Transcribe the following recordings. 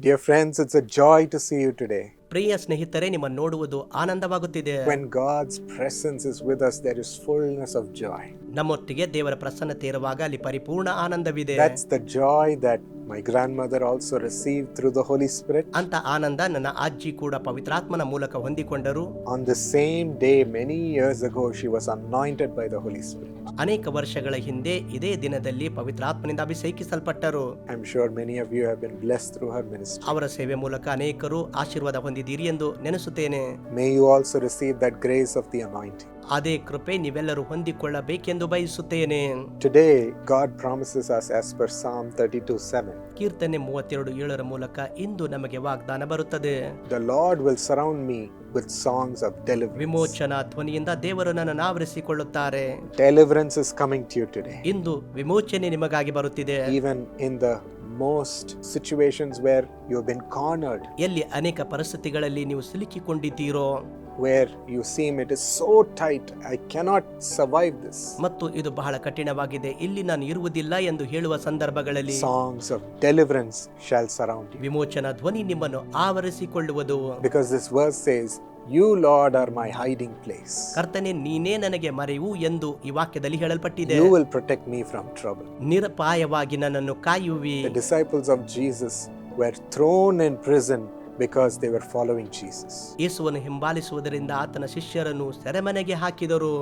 Dear friends, it's a joy to see you today. ಪ್ರಿಯ ಸ್ನೇಹಿತರೆ ನಿಮ್ಮ ನೋಡುವುದು ಆನಂದವಾಗುತ್ತಿದೆ When God's presence is with us, there is fullness of joy. ನಮ್ಮೊಟ್ಟಿಗೆ ದೇವರ ಪ್ರಸನ್ನತೆ ಇರುವಾಗ ಅಲ್ಲಿ ಪರಿಪೂರ್ಣ ಆನಂದವಿದೆ That's the joy that my grandmother also receive through the Holy Spirit ಅಂತ ಆನಂದ ನನ್ನ ಅಜ್ಜಿ ಕೂಡ ಪವಿತ್ರಾತ್ಮನ ಮೂಲಕ ಹೊಂದಿಕೊಂಡರು. On the same day many years ago she was anointed by the Holy Spirit ಅನೇಕ ವರ್ಷಗಳ ಹಿಂದೆ ಇದೇ ದಿನದಲ್ಲಿ ಪವಿತ್ರಾತ್ಮನಿಂದ ಅಭಿಷೇಕಿಸಲ್ಪಟ್ಟರು. I am sure many of you have been bless through her ministry ಅವರ ಸೇವೆ ಮೂಲಕ ಅನೇಕರು ಆಶೀರ್ವಾದ ಹೊಂದಿದ್ದೀರಿ ಎಂದು ನೆನೆಸುತ್ತೇನೆ. May you also receive that grace of the anointed ಅದೇ ಕೃಪೆ ನೀವೆಲ್ಲರೂ ಹೊಂದಿಕೊಳ್ಳಬೇಕೆಂದು ಬಯಸುತ್ತೇನೆ. Today God promises us as per Psalm 32 7 ಕೀರ್ತನೆ 32 7 ರ ಮೂಲಕ ಇಂದು ನಮಗೆ ವಾಗ್ದಾನ ಬರುತ್ತದೆ. The Lord will surround me with songs of deliverance ವಿಮೋಚನಾ ಧ್ವನಿಯಿಂದ ದೇವರು ನನ್ನನ್ನು ಆವರಿಸಿಕೊಳ್ಳುತ್ತಾರೆ. Deliverance is coming to you today ಇಂದು ವಿಮೋಚನೆ ನಿಮಗಾಗಿ ಬರುತ್ತಿದೆ. Even in the most situations where you have been cornered. ಎಲ್ಲಿ ಅನೇಕ ಪರಿಸ್ಥಿತಿಗಳಲ್ಲಿ ನೀವು ಸಿಲುಕಿಕೊಂಡಿದ್ದೀರೋ where you seem it is so tight, I cannot survive this. ಮತ್ತು ಇದು ಬಹಳ ಕಠಿಣವಾಗಿದೆ ಇಲ್ಲಿ ನಾನು ಇರುವುದಿಲ್ಲ ಎಂದು ಹೇಳುವ ಸಂದರ್ಭಗಳಲ್ಲಿ Songs of deliverance shall surround you. ವಿಮೋಚನಾ ಧ್ವನಿ ನಿಮ್ಮನ್ನು ಆವರಿಸಿಕೊಳ್ಳುವುದು Because this verse says, You, Lord, are my hiding place. ಕರ್ತನೆ ನೀನೇ ನನಗೆ ಮರೆಯು ಎಂದು ಈ ವಾಕ್ಯದಲ್ಲಿ ಹೇಳಲ್ಪಟ್ಟಿದೆ You will protect me from trouble. ನಿರಪಾಯವಾಗಿ ನನ್ನನ್ನು ಕಾಯುವಿ The disciples of Jesus were thrown in prison because they were following Jesus. ಯೇಸುವನ್ನು ಹಿಂಬಾಲಿಸುವುದರಿಂದ ಆತನ ಶಿಷ್ಯರನ್ನು ಸೆರೆಮನೆಗೆ ಹಾಕಿದರು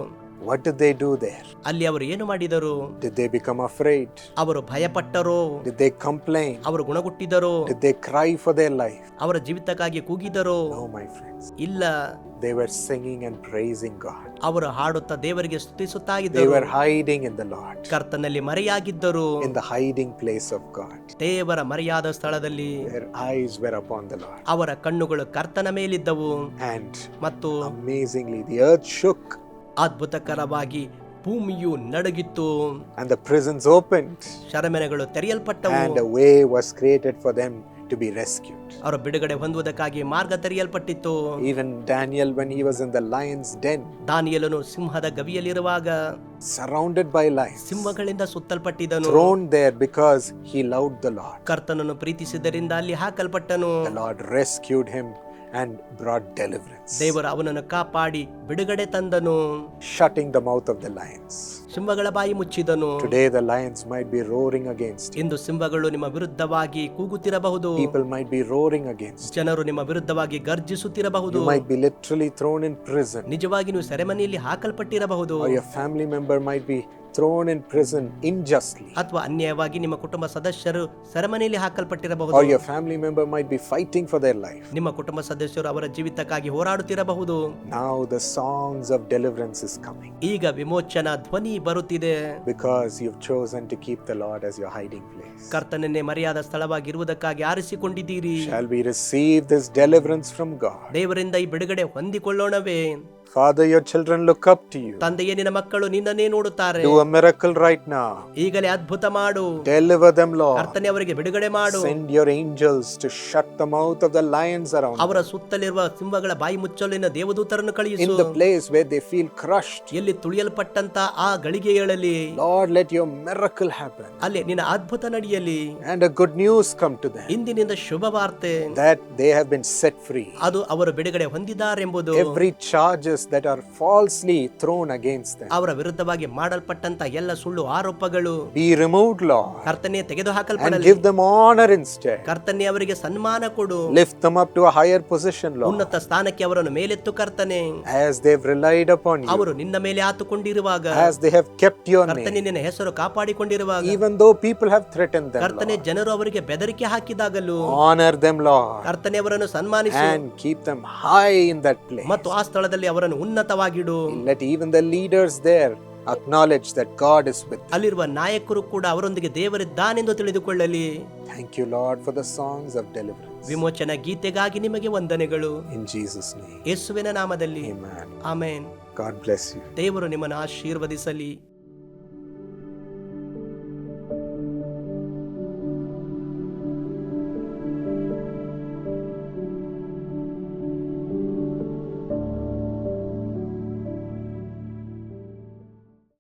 What did they do there? ಅಲ್ಲಿ ಅವರು ಏನು ಮಾಡಿದರು Did they become afraid? ಅವರು ಭಯಪಟ್ಟರೋ Did they complain? ಅವರು ಗುಣಗುಟ್ಟಿದರೋ Did they cry for their life? ಅವರ ಜೀವಿತಕ್ಕಾಗಿ ಕೂಗಿದರೋ No, my friends. ಇಲ್ಲ They were singing and praising God. ಅವರು ಹಾಡುತ್ತಾ ದೇವರಿಗೆ ಸ್ತುತಿಸುತ್ತಾ They ಇದ್ದರು were hiding in the Lord, ಕರ್ತನಲ್ಲಿ ಮರೆಯಾಗಿದ್ದರು in the hiding place of God. ದೇವರ ಮರೆಯಾದ ಸ್ಥಳದಲ್ಲಿ Their eyes were upon the Lord. ಅವರ ಕಣ್ಣುಗಳು ಕರ್ತನ ಮೇಲಿದ್ದವು And ಮತ್ತು amazingly, the earth shook ಅದ್ಭುತಕರವಾಗಿ ಭೂಮಿಯು ನಡಗಿತ್ತು and the prisons opened, ಶರಮನೆಗಳು ತೆರೆಯಲ್ಪಟ್ಟವು and a way was created for them to be rescued. ಅವರ ಬಿಡುಗಡೆ ಹೊಂದುವುದಕ್ಕಾಗಿ ಮಾರ್ಗ ತೆರೆಯಲ್ಪಟ್ಟಿತ್ತು Even Daniel, when he was in the lion's den, ದಾನಿಯಲನು ಸಿಂಹದ ಗವಿಯಲ್ಲಿರುವಾಗ surrounded by lions, ಸಿಂಹಗಳಿಂದ ಸುತ್ತಲ್ಪಟ್ಟಿದನು thrown there because he loved the Lord. ಕರ್ತನನ್ನು ಪ್ರೀತಿಸಿದ್ದರಿಂದ ಅಲ್ಲಿ ಹಾಕಲ್ಪಟ್ಟನು The Lord rescued him and brought deliverance, ದೇವರು ಅವನನ್ನು ಕಾಪಾಡಿ ಬಿಡುಗಡೆ ತಂದನು shutting the mouth of the lions. ಸಿಂಹಗಳ ಬಾಯಿ ಮುಚ್ಚಿದನು Today, the lions might be roaring against you. ಇಂದು ಸಿಂಹಗಳು ನಿಮ್ಮ ವಿರುದ್ಧವಾಗಿ ಕೂಗುತ್ತಿರಬಹುದು People might be roaring against you. ಜನರು ನಿಮ್ಮ ವಿರುದ್ಧವಾಗಿ ಗರ್ಜಿಸುತ್ತಿರಬಹುದು You might be literally thrown in prison, ನಿಜವಾಗಿ ನೀವು ಸೆರೆಮನೆಯಲ್ಲಿ ಹಾಕಲ್ಪಟ್ಟಿರಬಹುದು or your family member might be thrown in prison unjustly, ಅಥವಾ ಅನ್ಯಾಯವಾಗಿ ನಿಮ್ಮ ಕುಟುಂಬ ಸದಸ್ಯರು ಸೆರೆಮನೆಯಲ್ಲಿ ಹಾಕಲ್ಪಟ್ಟಿರಬಹುದು or your family member might be fighting for their life. ನಿಮ್ಮ ಕುಟುಂಬ ಸದಸ್ಯರು ಅವರ ಜೀವಿತಕ್ಕಾಗಿ ಹೋರಾಡುತ್ತಿರಬಹುದು Now, the songs of deliverance is coming ಈಗ ವಿಮೋಚನಾ ಧ್ವನಿ ಬರುತ್ತಿದೆ because you've chosen to keep the Lord as your hiding place. ಕರ್ತನನ್ನೇ ಮರೆಯಾದ ಸ್ಥಳವಾಗಿರುವುದಕ್ಕಾಗಿ ಆರಿಸಿಕೊಂಡಿದ್ದೀರಿ Shall we receive this deliverance from God? ದೇವರಿಂದ ಈ ಬಿಡುಗಡೆ ಹೊಂದಿಕೊಳ್ಳೋಣವೇ Father, your children look up to you. ತಂದೆಯೇ ನಿನ್ನ ಮಕ್ಕಳು ನಿನ್ನನ್ನೇ ನೋಡುತ್ತಾರೆ Do a miracle right now. ಈಗಲೇ ಅದ್ಭುತ ಮಾಡು Deliver them, Lord. ಕರ್ತನೆ ಅವರಿಗೆ ಬಿಡುಗಡೆ ಮಾಡು Send your angels to shut the mouth of the lions around them. ಅವರ ಸುತ್ತಲಿರುವ ಸಿಂಹಗಳ ಬಾಯಿ ಮುಚ್ಚಲಿನ ದೇವದೂತರನ್ನು in the place where they feel crushed. ಎಲ್ಲಿ ತುಳಿಯಲ್ಪಟ್ಟಂತ ಆ ಗಳಿಗೆಗಳಲ್ಲಿ Lord, let your miracle happen ಅಲ್ಲಿ ನಿನ್ನ ಅದ್ಭುತ ನಡೆಯಲಿ and a good news come to them ಇಂದಿನಿಂದ ಶುಭ ವಾರ್ತೆ that they have been set free. ಅದು ಅವರು ಬಿಡುಗಡೆ ಹೊಂದಿದ್ದಾರೆಂಬುದು Every charges that are falsely thrown against them ಅವರ ವಿರುದ್ಧವಾಗಿ ಮಾಡಲ್ಪಟ್ಟಂತ ಎಲ್ಲ ಸುಳ್ಳು ಆರೋಪಗಳು be removed, Lord, ಕರ್ತನೆ and ತೆಗೆದುಹಾಕಲ್ಪಡಲಿ give them honor instead. ಕರ್ತನೆ ಅವರಿಗೆ ಸನ್ಮಾನ ಕೊಡು Lift them up to a higher position, Lord, ಉನ್ನತ ಸ್ಥಾನಕ್ಕೆ ಅವರನ್ನು ಮೇಲೆತ್ತು ಕರ್ತನೆ as they've relied upon you, ಅವರು ನಿನ್ನ ಮೇಲೆ ಆತುಕೊಂಡಿರುವಾಗ as they have kept your ಕರ್ತನೆ name, ನಿನ್ನ ಹೆಸರು ಕಾಪಾಡಿಕೊಂಡಿರುವಾಗ even though people have threatened them. ಕರ್ತನೆ Lord. ಜನರು ಅವರಿಗೆ ಬೆದರಿಕೆ ಹಾಕಿದಾಗಲೂ Honor them, Lord, ಕರ್ತನೆ ಅವರನ್ನು ಸನ್ಮಾನಿಸು and keep them high in that place. ಮತ್ತು ಆ ಸ್ಥಳದಲ್ಲಿ ಅವರನ್ನು ಅವನನ್ನು ಉನ್ನತವಾಗಿಡು. Let even the leaders there acknowledge that God is with ಅಲ್ಲಿರುವ ನಾಯಕರು ಕೂಡ ಅವರೊಂದಿಗೆ ದೇವರ ಎಂದು ತಿಳಿದುಕೊಳ್ಳಲಿ. Thank you Lord for the songs of deliverance ವಿಮೋಚನಾ ಗೀತೆಗಾಗಿ ನಿಮಗೆ ವಂದನೆಗಳು. ಇನ್ ಜೀಸಸ್ ನೇಮ್ ಯೇಸುವಿನ ನಾಮದಲ್ಲಿ. ಆಮೆನ್. ಗಾಡ್ ಬ್ಲೆಸ್ ಯು ದೇವರು ನಿಮ್ಮನ್ನು ಆಶೀರ್ವದಿಸಲಿ.